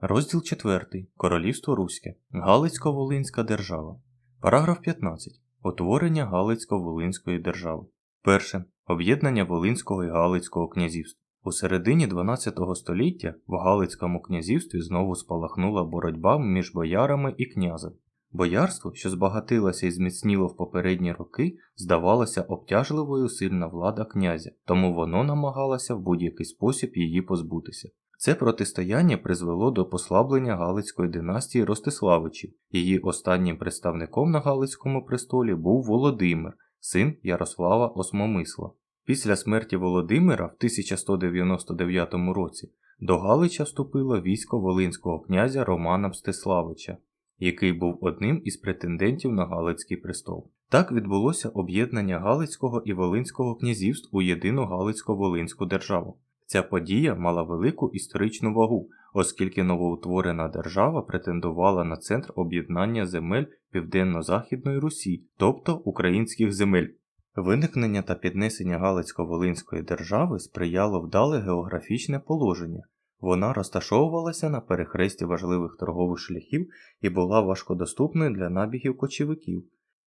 Розділ 4. Королівство Руське. Галицько-Волинська держава. Параграф 15. Утворення Галицько-Волинської держави. Перше. Об'єднання Волинського і Галицького князівств. У середині 12 століття в Галицькому князівстві знову спалахнула боротьба між боярами і князем. Боярство, що збагатилося і зміцніло в попередні роки, здавалося обтяжливою сильна влада князя, тому воно намагалося в будь-який спосіб її позбутися. Це протистояння призвело до послаблення Галицької династії Ростиславичів. Її останнім представником на Галицькому престолі був Володимир, син Ярослава Осмомисла. Після смерті Володимира в 1199 році до Галича вступило військо Волинського князя Романа Мстиславича, який був одним із претендентів на Галицький престол. Так відбулося об'єднання Галицького і Волинського князівств у єдину Галицько-Волинську державу. Ця подія мала велику історичну вагу, оскільки новоутворена держава претендувала на центр об'єднання земель Південно-Західної Русі, тобто українських земель. Виникнення та піднесення Галицько-Волинської держави сприяло вдале географічне положення. Вона розташовувалася на перехресті важливих торгових шляхів і була важкодоступною для набігів кочівиків.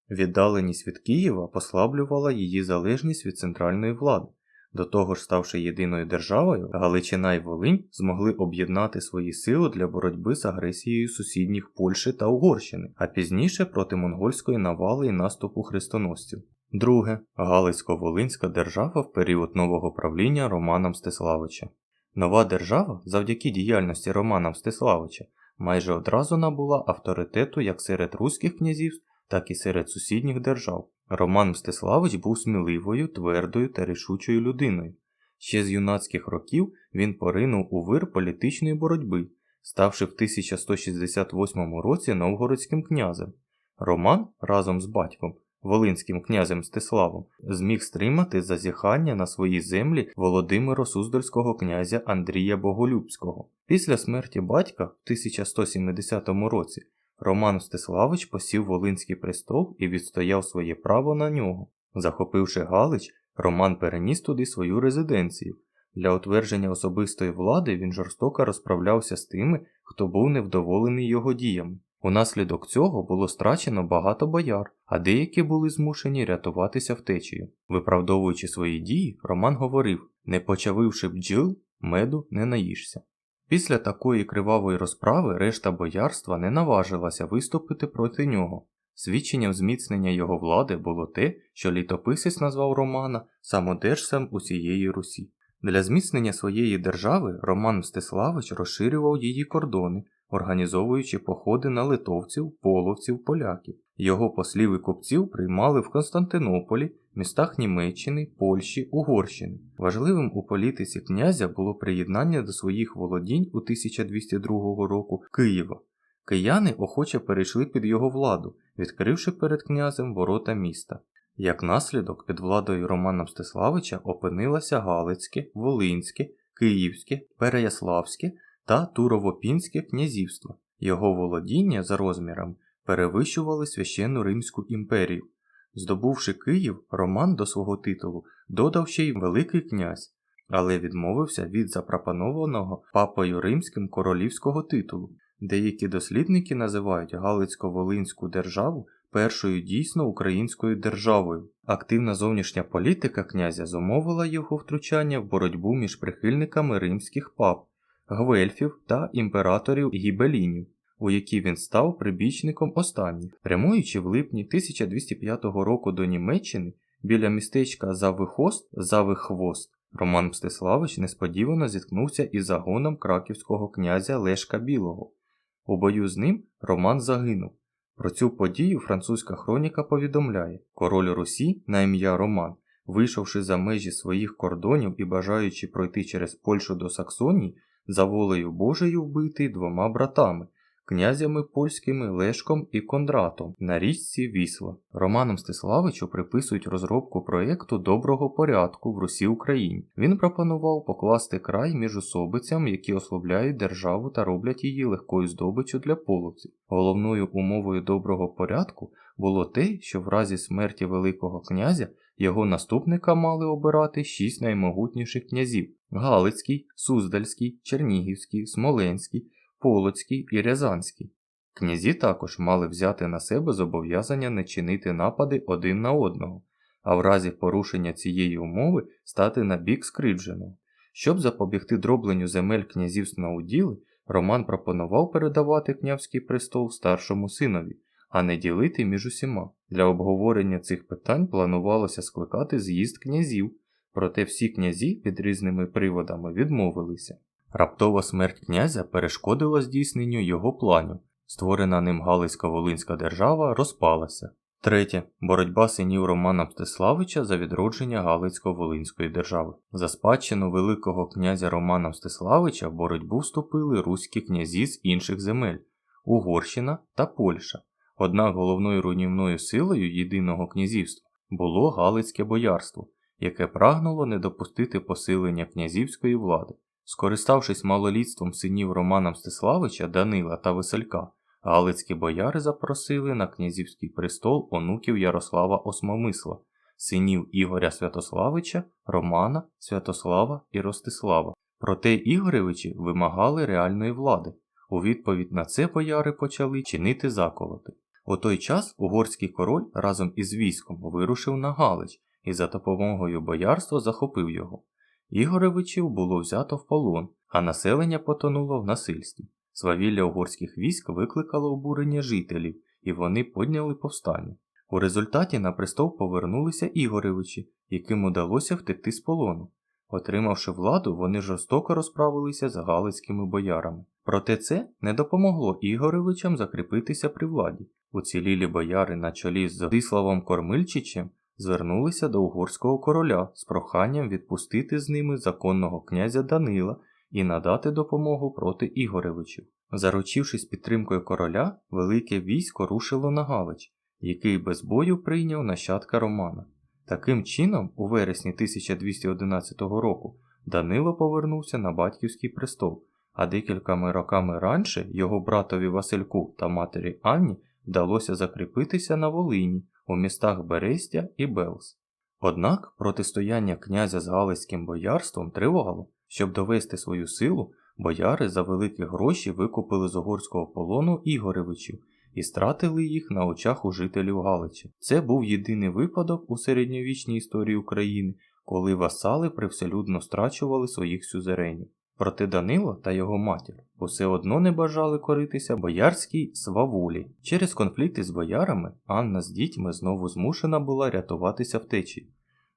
Віддаленість від Києва послаблювала її залежність від центральної влади. До того ж, ставши єдиною державою, Галичина і Волинь змогли об'єднати свої сили для боротьби з агресією сусідніх Польщі та Угорщини, а пізніше проти монгольської навали і наступу хрестоносців. Друге Галицько-Волинська держава в період нового правління Романа Мстиславича. Нова держава, завдяки діяльності Романа Мстиславича, майже одразу набула авторитету як серед руських князівств, так і серед сусідніх держав. Роман Мстиславич був сміливою, твердою та рішучою людиною. Ще з юнацьких років він поринув у вир політичної боротьби, ставши в 1168 році новгородським князем. Роман разом з батьком, Волинським князем Мстиславом, зміг стримати зазіхання на свої землі Володимира Суздальського князя Андрія Боголюбського. Після смерті батька в 1170 році Роман Мстиславич посів Волинський престол і відстояв своє право на нього. Захопивши Галич, Роман переніс туди свою резиденцію. Для утвердження особистої влади він жорстоко розправлявся з тими, хто був невдоволений його діями. Унаслідок цього було страчено багато бояр, а деякі були змушені рятуватися втечею. Виправдовуючи свої дії, Роман говорив: не почавивши бджіл, меду не наїшся. Після такої кривавої розправи решта боярства не наважилася виступити проти нього. Свідченням зміцнення його влади було те, що літописець назвав Романа самодержцем усієї Русі. Для зміцнення своєї держави Роман Мстиславич розширював її кордони, організовуючи походи на литовців, половців, поляків. Його послів і купців приймали в Константинополі, містах Німеччини, Польщі, Угорщини. Важливим у політиці князя було приєднання до своїх володінь у 1202 року Києва. Кияни охоче перейшли під його владу, відкривши перед князем ворота міста. Як наслідок, під владою Романа Мстиславича опинилося Галицьке, Волинське, Київське, Переяславське та Турово-Пінське князівство. Його володіння за розмірами перевищували священну Римську імперію. Здобувши Київ, Роман до свого титулу додав ще й Великий князь, але відмовився від запропонованого папою римським королівського титулу. Деякі дослідники називають Галицько-Волинську державу першою дійсно українською державою. Активна зовнішня політика князя зумовила його втручання в боротьбу між прихильниками римських пап, гвельфів та імператорів гібелінів, у які він став прибічником останніх. Прямуючи в липні 1205 року до Німеччини біля містечка Завихост Завихвост, Роман Мстиславич несподівано зіткнувся із загоном краківського князя Лешка Білого. У бою з ним Роман загинув. Про цю подію французька хроніка повідомляє, король Русі на ім'я Роман, вийшовши за межі своїх кордонів і бажаючи пройти через Польщу до Саксонії, за волею Божею вбитий двома братами, князями польськими Лешком і Кондратом на річці Вісла. Романом Стиславичу приписують розробку проєкту доброго порядку в Русі Україні. Він пропонував покласти край між особицям, які ослабляють державу та роблять її легкою здобиччю для половців. Головною умовою доброго порядку було те, що в разі смерті Великого князя його наступника мали обирати шість наймогутніших князів: Галицький, Суздальський, Чернігівський, Смоленський, Полоцький і Рязанський. Князі також мали взяти на себе зобов'язання не чинити напади один на одного, а в разі порушення цієї умови стати на бік скридженого. Щоб запобігти дробленню земель князівств на уділи, Роман пропонував передавати князький престол старшому синові, а не ділити між усіма. Для обговорення цих питань планувалося скликати з'їзд князів, проте всі князі під різними приводами відмовилися. Раптова смерть князя перешкодила здійсненню його планів. Створена ним Галицько-Волинська держава розпалася. Третє. Боротьба синів Романа Мстиславича за відродження Галицько-Волинської держави. За спадщину Великого князя Романа Мстиславича в боротьбу вступили руські князі з інших земель Угорщина та Польща. Однак головною руйнівною силою єдиного князівства було Галицьке боярство, яке прагнуло не допустити посилення князівської влади. Скориставшись малолітством синів Романа Мстиславича, Данила та Веселька, Галицькі бояри запросили на князівський престол онуків Ярослава Осмомисла, синів Ігоря Святославича, Романа, Святослава і Ростислава. Проте Ігоревичі вимагали реальної влади. У відповідь на це бояри почали чинити заколоти. У той час угорський король разом із військом вирушив на Галич і за допомогою боярства захопив його. Ігоревичів було взято в полон, а населення потонуло в насильстві. Свавілля угорських військ викликало обурення жителів, і вони подняли повстання. У результаті на престол повернулися Ігоревичі, яким удалося втекти з полону. Отримавши владу, вони жорстоко розправилися з галицькими боярами. Проте це не допомогло Ігоревичам закріпитися при владі. Уцілілі бояри на чолі з Зодиславом Кормильчичем звернулися до угорського короля з проханням відпустити з ними законного князя Данила і надати допомогу проти Ігоревичів. Заручившись підтримкою короля, велике військо рушило на Галич, який без бою прийняв нащадка Романа. Таким чином, у вересні 1211 року Данило повернувся на батьківський престол, а декількома роками раніше його братові Васильку та матері Анні вдалося закріпитися на Волині у містах Берестя і Белс. Однак протистояння князя з Галицьким боярством тривало. Щоб довести свою силу, бояри за великі гроші викупили з угорського полону Ігоревичів і стратили їх на очах у жителів Галичі. Це був єдиний випадок у середньовічній історії України, коли васали привселюдно страчували своїх сюзеренів. Проте Данило та його матір усе одно не бажали коритися боярській свавулі. Через конфлікти з боярами Анна з дітьми знову змушена була рятуватися втечі.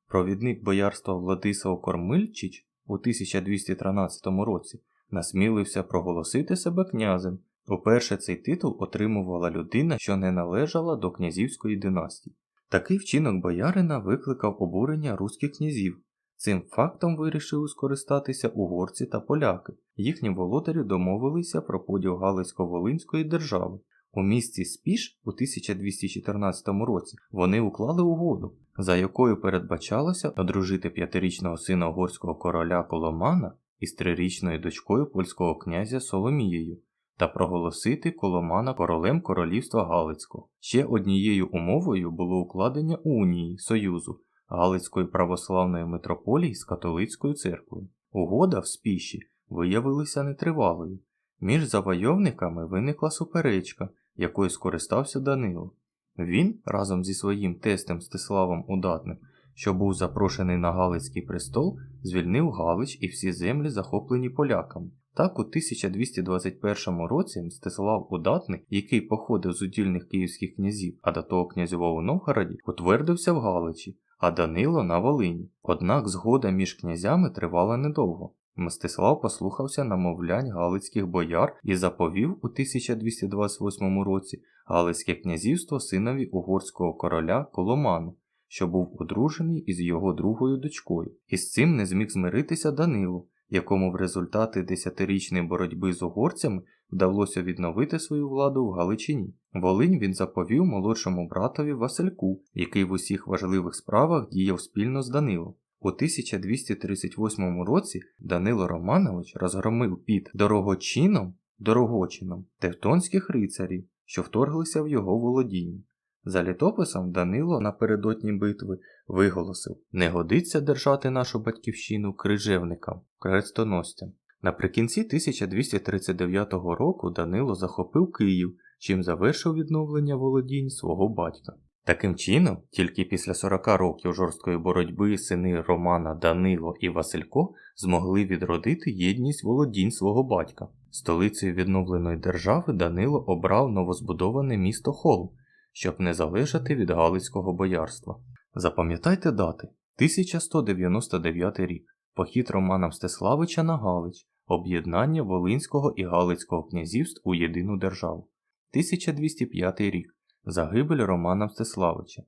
Провідник боярства Владислав Кормильчич у 1213 році насмілився проголосити себе князем. Уперше цей титул отримувала людина, що не належала до князівської династії. Такий вчинок боярина викликав обурення руських князів. Цим фактом вирішили скористатися угорці та поляки. Їхні володарі домовилися про поділ Галицько-Волинської держави. У місті Спіш у 1214 році вони уклали угоду, за якою передбачалося одружити п'ятирічного сина угорського короля Коломана із трирічною дочкою польського князя Соломією та проголосити Коломана королем королівства Галицького. Ще однією умовою було укладення унії Союзу Галицької православної митрополії з католицькою церквою. Угода в спіші виявилася нетривалою. Між завойовниками виникла суперечка, якою скористався Данило. Він разом зі своїм тестем Стиславом Удатним, що був запрошений на Галицький престол, звільнив Галич і всі землі, захоплені поляками. Так, у 1221 році Мстислав Удатний, який походив з удільних київських князів, а до того князював у Новгороді, утвердився в Галичі, а Данило на Волині. Однак згода між князями тривала недовго. Мстислав послухався намовлянь галицьких бояр і заповів у 1228 році Галицьке князівство синові угорського короля Коломану, що був одружений із його другою дочкою. І з цим не зміг змиритися Данило, якому в результаті десятирічної боротьби з угорцями вдалося відновити свою владу в Галичині. Волинь він заповів молодшому братові Васильку, який в усіх важливих справах діяв спільно з Данилом. У 1238 році Данило Романович розгромив під дорогочином дорогочином тевтонських рицарів, що вторглися в його володіння. За літописом Данило напередодні битви виголосив: Не годиться держати нашу батьківщину крижевникам, крестоносцям. Наприкінці 1239 року Данило захопив Київ, чим завершив відновлення володінь свого батька. Таким чином, тільки після 40 років жорсткої боротьби сини Романа Данило і Василько змогли відродити єдність володінь свого батька. Столицею відновленої держави Данило обрав новозбудоване місто Холм, щоб не залежати від Галицького боярства. Запам'ятайте дати 1199 рік, похід Романа Мстиславича на Галич, об'єднання Волинського і Галицького князівств у єдину державу. 1205 рік. Загибель Романа Мстиславича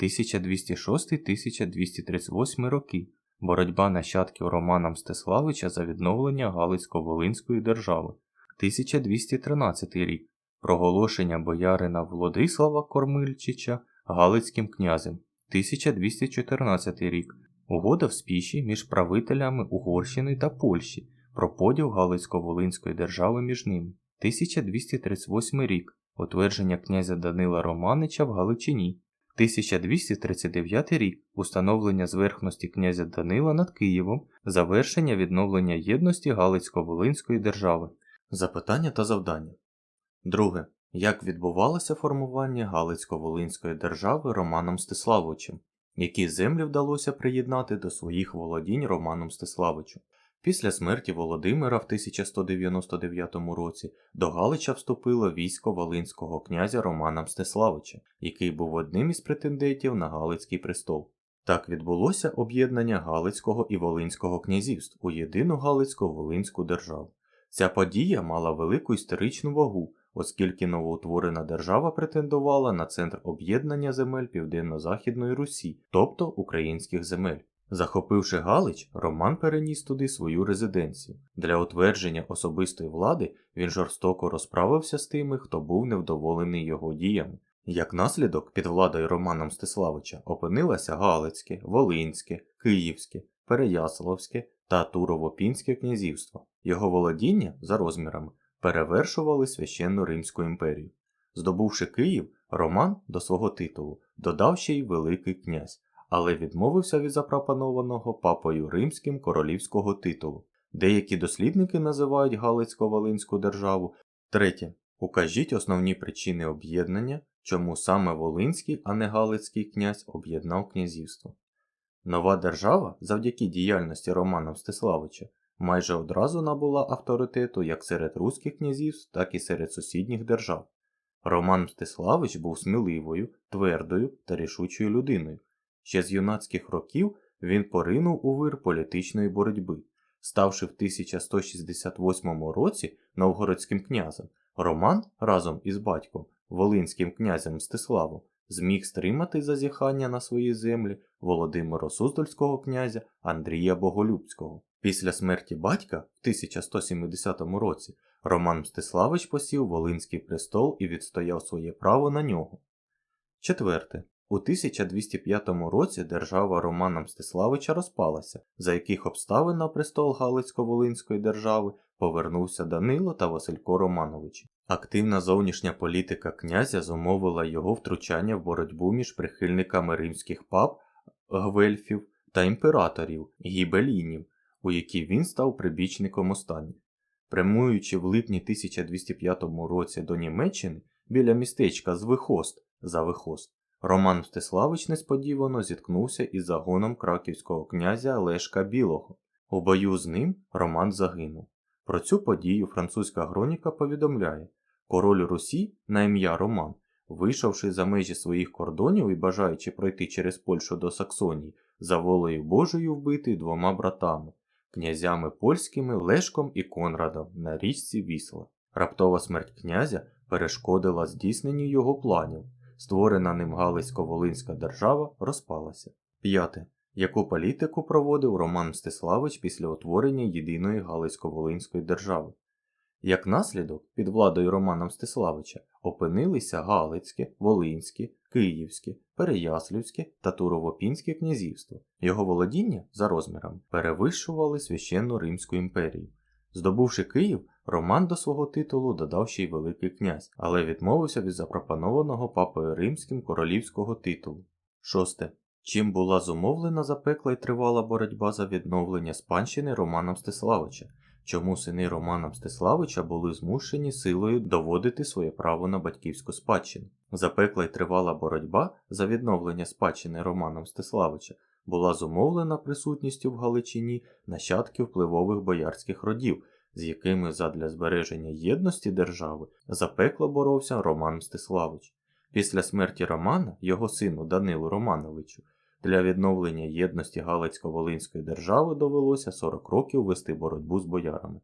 1206-1238 роки. Боротьба нащадків Романа Мстиславича за відновлення Галицько-Волинської держави 1213 рік. Проголошення боярина Владислава Кормильчича Галицьким князем 1214 рік. Угода в спіші між правителями Угорщини та Польщі про поділ Галицько-Волинської держави між ними 1238 рік. Утвердження князя Данила Романича в Галичині. 1239 рік установлення зверхності князя Данила над Києвом, завершення відновлення єдності Галицько-Волинської держави. Запитання та завдання. Друге. Як відбувалося формування Галицько-Волинської держави Романом Стиславичем? Які землі вдалося приєднати до своїх володінь Роману Мстиславичу? Після смерті Володимира в 1199 році до Галича вступило військо Волинського князя Романа Мстиславича, який був одним із претендентів на Галицький престол. Так відбулося об'єднання Галицького і Волинського князівств у єдину Галицько-Волинську державу. Ця подія мала велику історичну вагу, оскільки новоутворена держава претендувала на центр об'єднання земель Південно-Західної Русі, тобто українських земель. Захопивши Галич, Роман переніс туди свою резиденцію. Для утвердження особистої влади він жорстоко розправився з тими, хто був невдоволений його діями. Як наслідок, під владою Романа Мстиславича опинилося Галицьке, Волинське, Київське, Переяславське та Турово-Пінське князівство. Його володіння за розмірами перевершували священну Римську імперію. Здобувши Київ, Роман до свого титулу додав ще й Великий князь але відмовився від запропонованого папою римським королівського титулу. Деякі дослідники називають Галицько-Волинську державу. Третє. Укажіть основні причини об'єднання, чому саме Волинський, а не Галицький князь об'єднав князівство. Нова держава, завдяки діяльності Романа Мстиславича, майже одразу набула авторитету як серед руських князівств, так і серед сусідніх держав. Роман Мстиславич був сміливою, твердою та рішучою людиною, Ще з юнацьких років він поринув у вир політичної боротьби, ставши в 1168 році новгородським князем, Роман разом із батьком, Волинським князем Мстиславом, зміг стримати зазіхання на свої землі Володимира Суздальського князя Андрія Боголюбського. Після смерті батька в 1170 році Роман Мстиславич посів Волинський престол і відстояв своє право на нього. Четверте. У 1205 році держава Романа Мстиславича розпалася, за яких обставин на престол Галицько-Волинської держави повернувся Данило та Василько Романовичі. Активна зовнішня політика князя зумовила його втручання в боротьбу між прихильниками римських пап, гвельфів та імператорів гібелінів, у які він став прибічником останніх. Прямуючи в липні 1205 році до Німеччини біля містечка Звихост за Вихост, Роман Мстиславич несподівано зіткнувся із загоном краківського князя Лешка Білого. У бою з ним Роман загинув. Про цю подію французька хроніка повідомляє, король Русі на ім'я Роман, вийшовши за межі своїх кордонів і бажаючи пройти через Польщу до Саксонії, за волею Божою вбитий двома братами, князями польськими Лешком і Конрадом на річці Вісла. Раптова смерть князя перешкодила здійсненню його планів створена ним Галицько-Волинська держава, розпалася. П'яте. Яку політику проводив Роман Мстиславич після утворення єдиної Галицько-Волинської держави? Як наслідок, під владою Романа Мстиславича опинилися Галицьке, Волинське, Київське, Переяслівське та Турово-Пінське князівство. Його володіння за розмірами перевищували священну Римську імперію. Здобувши Київ, Роман до свого титулу додав ще й Великий князь, але відмовився від запропонованого папою римським королівського титулу. Шосте. Чим була зумовлена запекла й тривала боротьба за відновлення спадщини Романа Мстиславича? чому сини Романа Мстиславича були змушені силою доводити своє право на батьківську спадщину. Запекла й тривала боротьба за відновлення спадщини Романа Мстиславича була зумовлена присутністю в Галичині нащадків впливових боярських родів, з якими задля збереження єдності держави запекло боровся Роман Мстиславич. Після смерті Романа, його сину Данилу Романовичу, для відновлення єдності Галицько-Волинської держави довелося 40 років вести боротьбу з боярами.